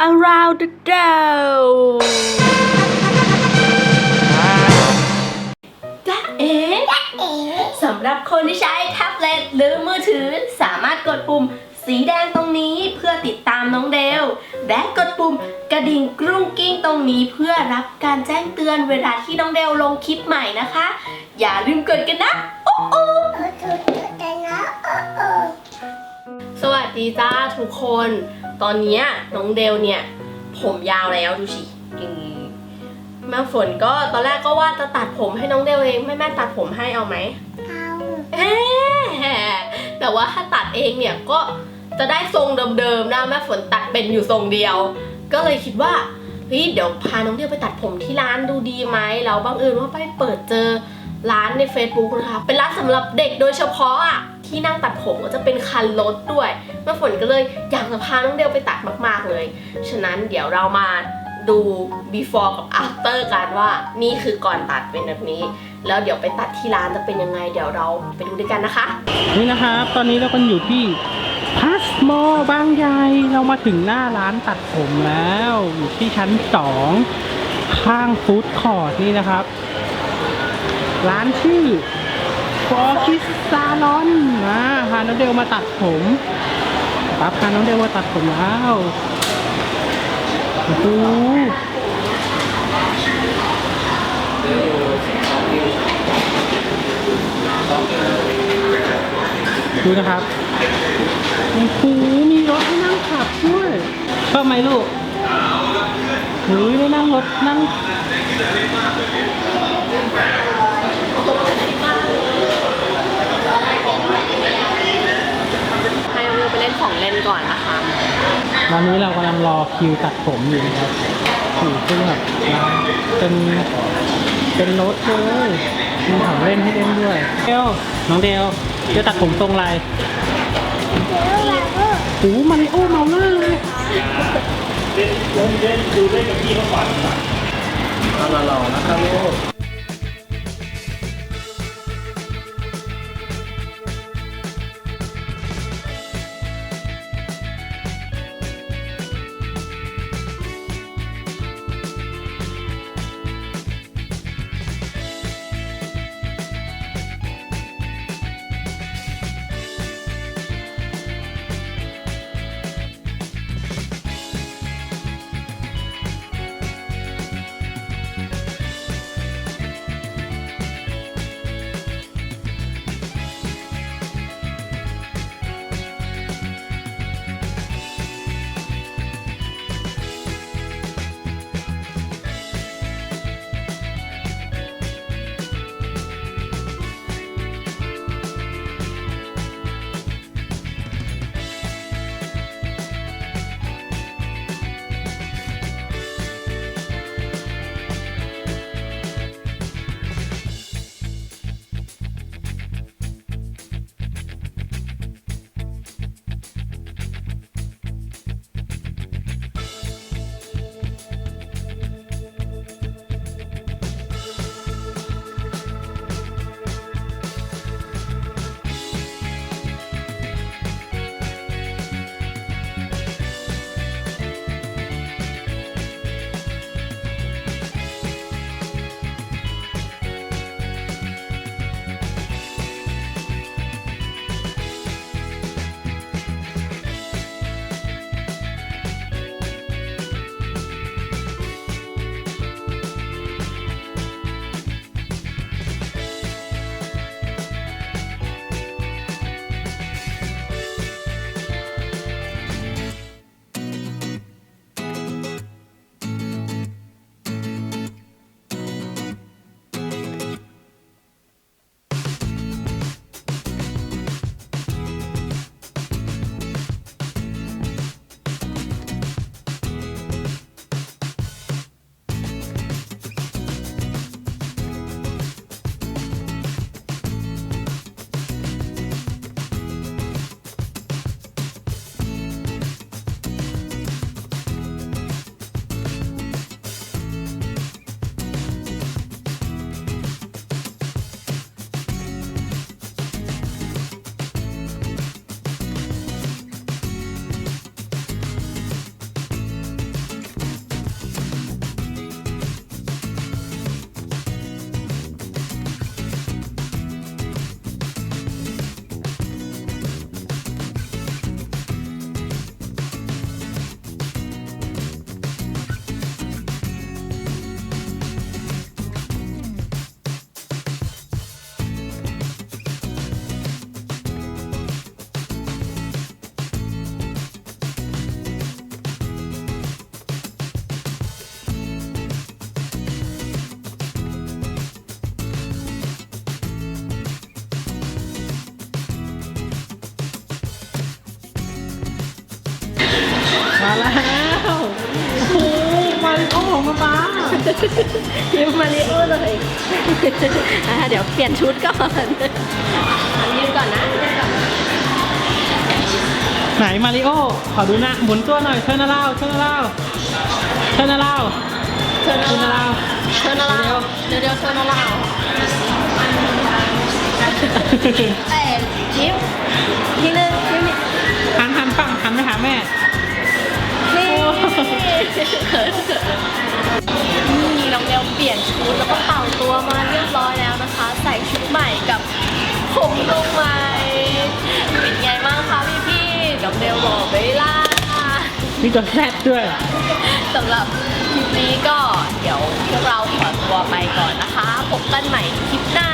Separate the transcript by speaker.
Speaker 1: around the world จ้าเอ๋สำหรับคนที่ใช้แท็บเล็ตหรือมือถือสามารถกดปุ่มสีแดงตรงนี้เพื่อติดตามน้องเดล และกดปุ่มกระดิ่งกรุ้งกิ้งตรงนี้เพื่อรับการแจ้งเตือนเวลาที่น้องเดลลงคลิปใหม่นะคะ อย่าลืมกดกันนะโอ้โอสวัสดีจ้าทุกคน ตอนเนี้ยน้องเดลเนี่ย ผมยาวแล้วดูสิอย่างนี้แม่ฝนก็ตอนแรกก็ว่าจะตัดผมให้น้องเดลเองแม่แม่ตัดผมให้เอาไหมเอ๊ะแต่ว่าถ้าตัดเองเนี่ยก็จะได้ทรงเดิมๆนะแม่ฝนตัดเป็นอยู่ทรงเดียว ก็เลยคิดว่าเฮ้ยเดี๋ยวพาน้องเดลไปตัดผมที่ร้านดูดีไหมแล้วบังเอิญว่าไปเปิดเจอร้านใน Facebook นะคะเป็นร้านสำหรับเด็กโดยเฉพาะอะ ที่นั่งตัดผมก็จะเป็นคันรถด้วยแม่ฝนก็เลยอยากจะพาน้องเดลไปตัดมาก ๆเลย ฉะนั้นเดี๋ยวเรามาดู before กับ after กันว่านี่คือก่อนตัดเป็นแบบนี้ แล้วเดี๋ยวไปตัดที่ร้านจะเป็นยังไง เดี๋ยวเราไปดูด้วยกันนะคะ
Speaker 2: นี่นะครับ ตอนนี้เราก็อยู่ที่พัสโมบางใหญ่เรามาถึงหน้าร้านตัดผมแล้ว อยู่ที่ชั้นสองข้างฟู้ดคอร์ทนี่นะครับ ร้านชื่อ ฟอร์คิสซาลอนนะพาน้องเดลมาตัดผมปั๊บพาน้องเดลมาตัดผมแล้วโอ้โหดูนะครับโอ้โหมีรถให้นั่งขับด้วยชอบไหมลูกเฮ้ยได้นั่งรถนั่ง
Speaker 1: ให้น้องเดลไปเล่นของเล่นก่อนนะคะ
Speaker 2: ตอนนี้เรากำลังรอคิวตัดผมอยู่นะครับอยู่ซึ่งแบบเป็นเป็นรถเลยมีของเล่นให้เล่นด้วยเดลน้องเดลจะตัดผมทรงอะไรโอ้มาริโอเมาเลอร์เลยเล่นเล่นดูเล่นกับพี่เขาก่อนเอาหล่อๆนะครับลูก มาแล้วโอ้โหมาริโอของมาป้า
Speaker 1: ยิ้มมาริโอเลยอะเดี๋ยวเปลี่ยนชุดก่อนอันยืมก่อนนะยืมก่อน
Speaker 2: ไหนมาริโอ ขอดูหน้าหมุนตัวหน่อยเชิญนาเล่าเชิญนาเล่าเชิญนาเล่า
Speaker 1: เชิญ
Speaker 2: เชิญนา
Speaker 1: นะ
Speaker 2: เล่า
Speaker 1: เชิญนะเราเดี๋ยวเดี๋ยวเชิญนะเราแต่ยิ้มทีนึง นี่น้องเดลเปลี่ยนชุดแล้วก็เป่าตัวมาเรียบร้อยแล้วนะคะ ใส่ชุดใหม่กับผมลงใหม่เป็นไงบ้างคะพี่พี่ๆน้องเดลบอกไม่ล่ะ
Speaker 2: มีตัวแซดด้วย
Speaker 1: สำหรับคลิปนี้ก็เดี๋ยวพวกเราขอตัวไปก่อนนะคะ พบกันใหม่คลิปหน้า